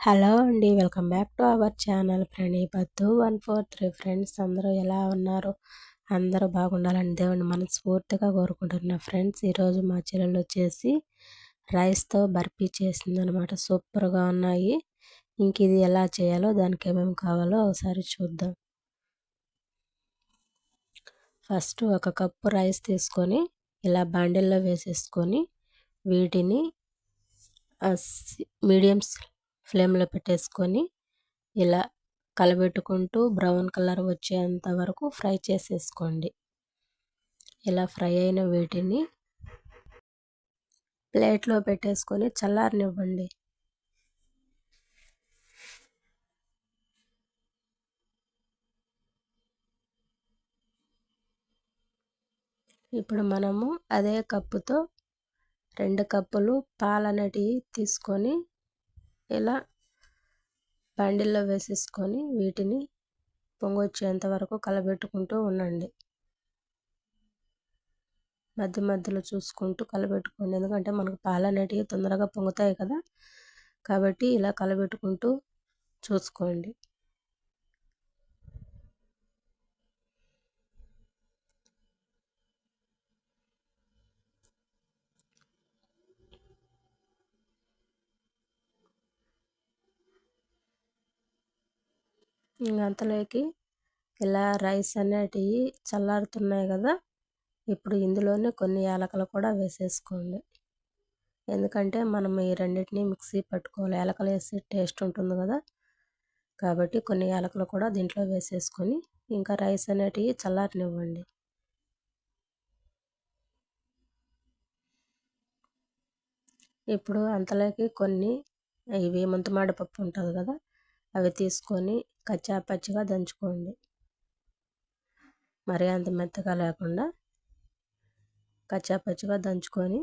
Hello అండి welcome back to our channel ప్రణీపత్తు one four three friends. అందరూ ఎలా ఉన్నారు? అందరూ బాగుండాలని దేవుని మనస్ఫూర్తిగా కోరుకుంటున్నా ఫ్రెండ్స్ ఈరోజు మా చెల్లెలు వచ్చేసి రైస్తో బర్ఫీ చేసిందనమాట సూపర్గా ఉన్నాయి. ఇంక ఇది ఎలా చేయాలో దానికి ఏమేమి కావాలో ఒకసారి చూద్దాం. ఫస్ట్ ఒక కప్పు రైస్ తీసుకొని ఇలా బాండిల్లో వేసేసుకొని వీటిని మీడియం ఫ్లేమ్లో పెట్టేసుకొని ఇలా కలబెట్టుకుంటూ బ్రౌన్ కలర్ వచ్చేంత వరకు ఫ్రై చేసేసుకోండి. ఇలా ఫ్రై అయిన వీటిని ప్లేట్లో పెట్టేసుకొని చల్లారనివ్వండి. ఇప్పుడు మనము అదే కప్పుతో రెండు కప్పులు పాలనటివి తీసుకొని ఇలా బండిల్లో వేసేసుకొని వీటిని పొంగొచ్చేంత వరకు కలబెట్టుకుంటూ ఉండండి. మధ్య మధ్యలో చూసుకుంటూ కలబెట్టుకోండి. ఎందుకంటే మనకు పాలనటివి తొందరగా పొంగుతాయి కదా. కాబట్టి ఇలా కలబెట్టుకుంటూ చూసుకోండి. అంతలోకి ఇలా రైస్ అనేటివి చల్లారుతున్నాయి కదా ఇప్పుడు ఇందులోనే కొన్ని యాలకలు కూడా వేసేసుకోండి. ఎందుకంటే మనం ఈ రెండింటిని మిక్సీ పట్టుకోవాలి. యాలకలు వేసి టేస్ట్ ఉంటుంది కదా కాబట్టి కొన్ని యాలకలు కూడా దీంట్లో వేసేసుకొని ఇంకా రైస్ అనేటివి చల్లారనివ్వండి. ఇప్పుడు అంతలోకి కొన్ని ఇవి ముంతమాడ పప్పు ఉంటుంది కదా అవి తీసుకొని కచ్చా పచ్చిగా దంచుకోండి. మరీ అంత మెత్తగా లేకుండా కచ్చా పచ్చిగా దంచుకొని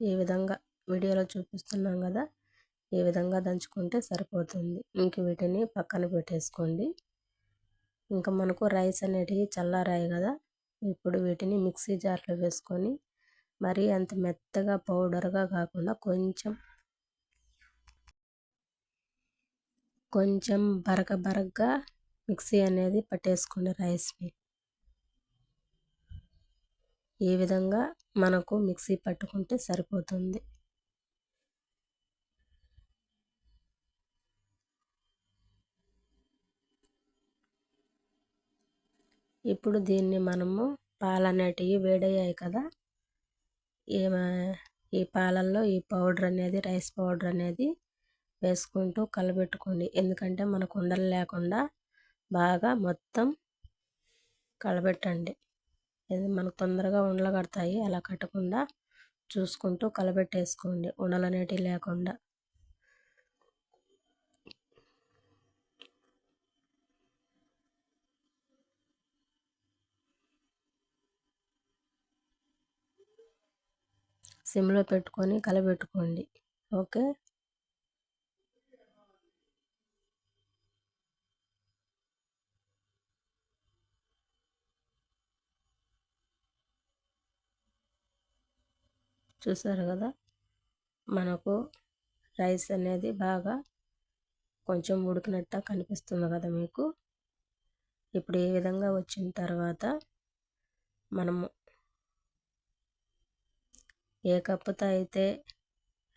ఈ విధంగా వీడియోలో చూపిస్తున్నాం కదా ఈ విధంగా దంచుకుంటే సరిపోతుంది. ఇంక వీటిని పక్కన పెట్టేసుకోండి. ఇంకా మనకు రైస్ అనేటివి చల్లారాయి కదా ఇప్పుడు వీటిని మిక్సీ జార్లో వేసుకొని మరీ అంత మెత్తగా పౌడర్గా కాకుండా కొంచెం కొంచెం బరక బరకగా మిక్సీ అనేది పట్టేసుకోండి రైస్ని ఈ విధంగా మనకు మిక్సీ పట్టుకుంటే సరిపోతుంది. ఇప్పుడు దీన్ని మనము పాలు అనేటివి వేడయ్యాయి కదా? ఈ ఈ పాలల్లో ఈ పౌడర్ అనేది రైస్ పౌడర్ అనేది వేసుకుంటూ కలబెట్టుకోండి. ఎందుకంటే మనకు ఉండలు లేకుండా బాగా మొత్తం కలబెట్టండి. ఇది మనకు తొందరగా ఉండలు కడతాయి. అలా కట్టకుండా చూసుకుంటూ కలబెట్టేసుకోండి. ఉండలు అనేటివి లేకుండా. సిమ్లో పెట్టుకొని కలబెట్టుకోండి. ఓకే? చూసారు కదా? మనకు రైస్ అనేది బాగా కొంచెం ఉడికినట్టు కనిపిస్తుంది కదా మీకు? ఇప్పుడు ఏ విధంగా వచ్చిన తర్వాత మనము ఏ కప్పుతో అయితే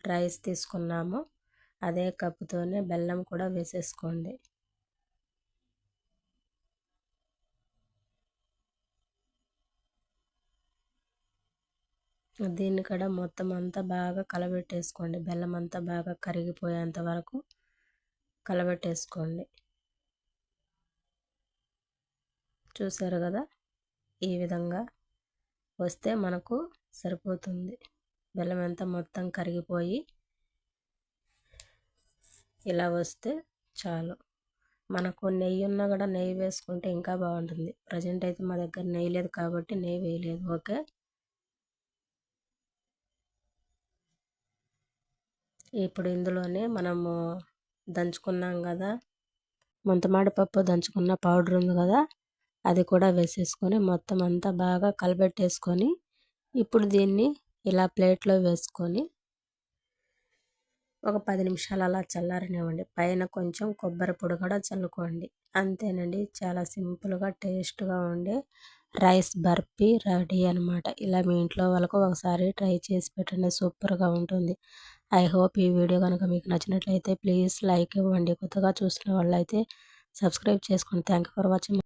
రైస్ తీసుకున్నామో అదే కప్పుతోనే బెల్లం కూడా వేసేసుకోండి. దీన్ని కూడా మొత్తం అంతా బాగా కలబెట్టేసుకోండి. బెల్లం అంతా బాగా కరిగిపోయేంత వరకు కలబెట్టేసుకోండి. చూసారు కదా? ఈ విధంగా వస్తే మనకు సరిపోతుంది. బెల్లం అంతా మొత్తం కరిగిపోయి ఇలా వస్తే చాలు. మనకు నెయ్యి ఉన్నా కూడా నెయ్యి వేసుకుంటే ఇంకా బాగుంటుంది. ప్రజెంట్ అయితే మా దగ్గర నెయ్యి లేదు కాబట్టి నెయ్యి వేయలేదు ఓకే? ఇప్పుడు ఇందులోనే మనము దంచుకున్నాం కదా ముంతమాడి పప్పు దంచుకున్న పౌడర్ ఉంది కదా అది కూడా వేసేసుకొని మొత్తం అంతా బాగా కలబెట్టేసుకొని ఇప్పుడు దీన్ని ఇలా ప్లేట్లో వేసుకొని ఒక పది నిమిషాలు అలా చల్లారనివ్వండి. పైన కొంచెం కొబ్బరి పొడి కూడా చల్లుకోండి. అంతేనండి. చాలా సింపుల్గా టేస్ట్గా ఉండే రైస్ బర్ఫీ రెడీ అనమాట ఇలా మీ ఇంట్లో వాళ్ళకు ఒకసారి ట్రై చేసి పెట్టండి. సూపర్గా ఉంటుంది. ఐ హోప్ ఈ వీడియో కనుక మీకు నచ్చినట్లయితే ప్లీజ్ లైక్ ఇవ్వండి. కొత్తగా చూసిన వాళ్ళైతే సబ్స్క్రైబ్ చేసుకోండి. Thank for watching.